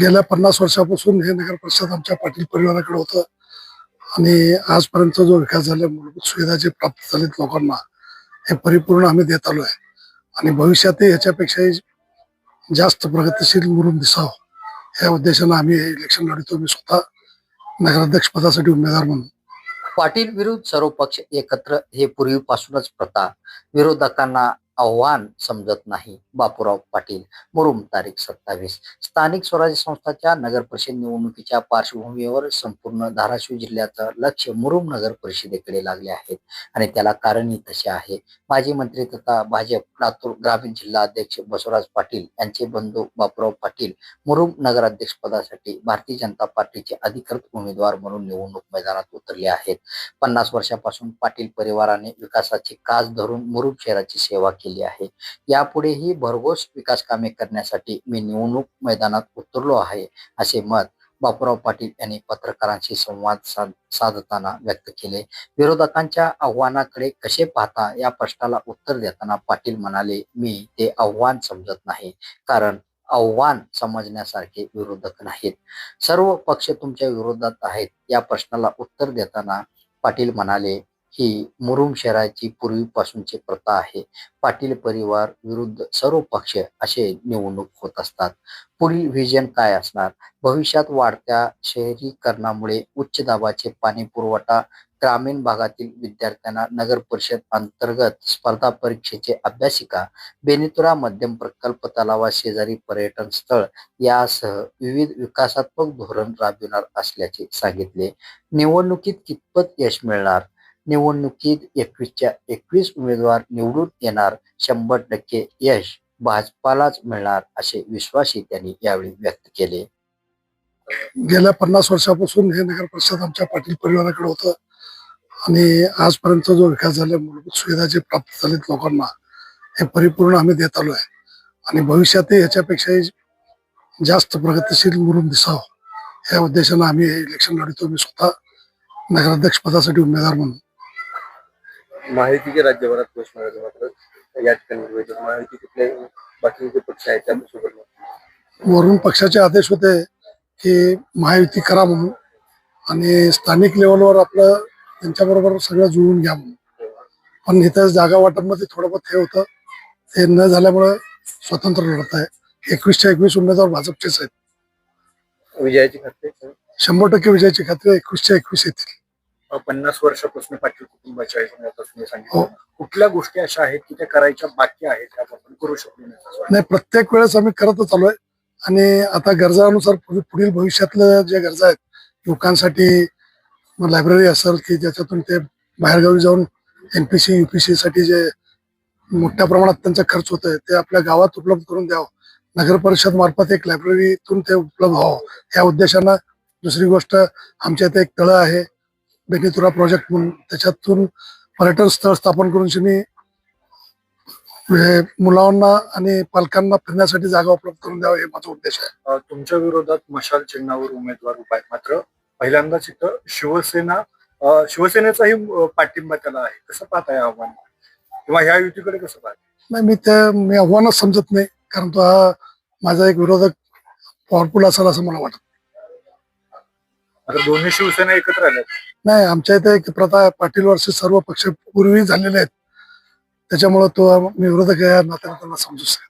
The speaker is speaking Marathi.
गेल्या पन्नास वर्षापासून हे नगर परिषद आमच्या पाटील परिवाराकडे होतं. आणि आजपर्यंत जो विकास झाला मूलभूत सुविधा जे प्राप्त झालेत लोकांना हे परिपूर्ण आम्ही देत आलो आहे. आणि भविष्यातही ह्याच्यापेक्षाही जास्त प्रगतिशील म्हणून दिसावं. या उद्देशानं आम्ही हे इलेक्शन लढतो. मी स्वतः नगराध्यक्ष पदासाठी उमेदवार म्हणून. पाटील विरुद्ध सर्व पक्ष एकत्र हे पूर्वीपासूनच प्रथा विरोधकांना आव्हान समजत नाही. बापूराव पाटील मुरुम तारीख सत्तावीस. स्थानिक स्वराज्य संस्थाच्या नगर परिषद निवडणुकीच्या पार्श्वभूमीवर संपूर्ण धाराशिव जिल्ह्याचं लक्ष मुरुम नगर परिषदेकडे लागले आहेत आणि त्याला कारणही तसे आहे. माजी मंत्री तथा भाजप लातूर ग्रामीण जिल्हा अध्यक्ष बसवराज पाटील यांचे बंधू बापूराव पाटील मुरुम नगराध्यक्ष पदासाठी भारतीय जनता पार्टीचे अधिकृत उमेदवार म्हणून निवडणूक मैदानात उतरले आहेत. पन्नास वर्षापासून पाटील परिवाराने विकासाची कास धरून मुरुम शहराची सेवा केली आहे. यापुढेही भरघोस विकास कामे करण्यासाठी मी निवडणूक मैदानात उतरलो आहे असे मत बापूराव पाटील यांनी पत्रकारांशी संवाद साध साधताना व्यक्त केले. विरोधकांच्या आव्हानाकडे कसे पाहता या प्रश्नाला उत्तर देताना पाटील म्हणाले मी ते आव्हान समजत नाही कारण आव्हान समजण्यासारखे विरोधक नाहीत. सर्व पक्ष तुमच्या विरोधात आहेत. या प्रश्नाला उत्तर देताना पाटील म्हणाले ही मुरुम शहराची पूर्वीपासूनची प्रथा आहे. पाटील परिवार विरुद्ध सर्व पक्ष असे निवडणूक होत असतात. पुढील व्हिजन काय असणार? भविष्यात वाढत्या शहरीकरणामुळे उच्च दाबाचे पाणी पुरवठा ग्रामीण भागातील विद्यार्थ्यांना नगर परिषद अंतर्गत स्पर्धा परीक्षेचे अभ्यासिका बेनितुरा मध्यम प्रकल्प तलावा शेजारी पर्यटन स्थळ यासह विविध विकासात्मक धोरण राबविणार असल्याचे सांगितले. निवडणुकीत कितपत यश मिळणार? निवडणुकीत एकवीसच्या एकवीस उमेदवार निवडून येणार शंभर टक्के यश भाजपालाच मिळणार असे विश्वासही त्यांनी यावेळी व्यक्त केले. गेल्या पन्नास वर्षापासून हे नगर परिषद आमच्या पाटील परिवाराकडे होतं. आणि आजपर्यंत जो विकास झाला मूलभूत सुविधा जे प्राप्त झालेत लोकांना हे परिपूर्ण आम्ही देत आलो आहे. आणि भविष्यातही ह्याच्यापेक्षाही जास्त प्रगतीशील म्हणून दिसावं. या उद्देशानं आम्ही हे इलेक्शन लढतो मी स्वतः नगराध्यक्ष पदासाठी उमेदवार म्हणून. माहितीचे राज्यभरात घोषणा झाली मात्र या ठिकाणी माहिती कुठले बाकी जे पक्ष आहेत त्यांच्यासोबत वरून पक्षाचे आदेश होते की महायुती करा म्हणून आणि स्थानिक लेवलवर आपलं त्यांच्याबरोबर सगळं जुळून घ्या म्हणून. पण इथं जागा वाटपमध्ये थोडं बहुत हे होतं. ते न झाल्यामुळं स्वतंत्र लढत आहे. एकवीसच्या एकवीस उमेदवार भाजपचेच आहेत. विजयाची खात्री शंभर टक्के विजयाची खात्री एकवीसच्या एकवीस येतील. पन्नास वर्षापासून पाटील कुटुंबाच्या तुम्ही हो. सांगितलं. कुठल्या गोष्टी अशा आहेत की त्या करायच्या बाकी आहेत त्या आपण करू शकलो नाही प्रत्येक वेळेस आम्ही करतच आलोय आणि आता गरजानुसार पुढे- पुढील भविष्यातल्या ज्या गरजा आहेत युवकांसाठी लायब्ररी असेल की ज्याच्यातून ते बाहेरगावी जाऊन एनपीसी युपीसी साठी जे मोठ्या प्रमाणात त्यांचा खर्च होतोय ते आपल्या गावात उपलब्ध करून द्यावं. नगर परिषद मार्फत एक लायब्ररीतून ते उपलब्ध व्हावं. या उद्देशानं दुसरी गोष्ट आमच्या इथे एक तळं आहे. बेनितुरा प्रोजेक्ट म्हणून त्याच्यातून पर्यटन स्थळ स्थापन करून शनी मुलांना आणि पालकांना फिरण्यासाठी जागा उपलब्ध करून द्यावं हे माझा उद्देश आहे. तुमच्या विरोधात मशाल चिन्हावर उमेदवार उभा आहेत मात्र पहिल्यांदाच इथं शिवसेना शिवसेनेचाही पाठिंबा त्याला आहे. कसं पाहताय आव्हान? किंवा ह्या युतीकडे कसं पाहताय? नाही मी ते मी आव्हानच समजत नाही. कारण तो हा माझा एक विरोधक पॉवरफुल असेल असं मला वाटत. आता दोन्ही शिवसेना एकत्र आल्या नाही आमच्या इथे एक प्रथा आहे पाटील वर्ष सर्व पक्ष पूर्वी झालेले आहेत. त्याच्यामुळे तो मी विरोधक या नात्याने त्यांना समजू शकतो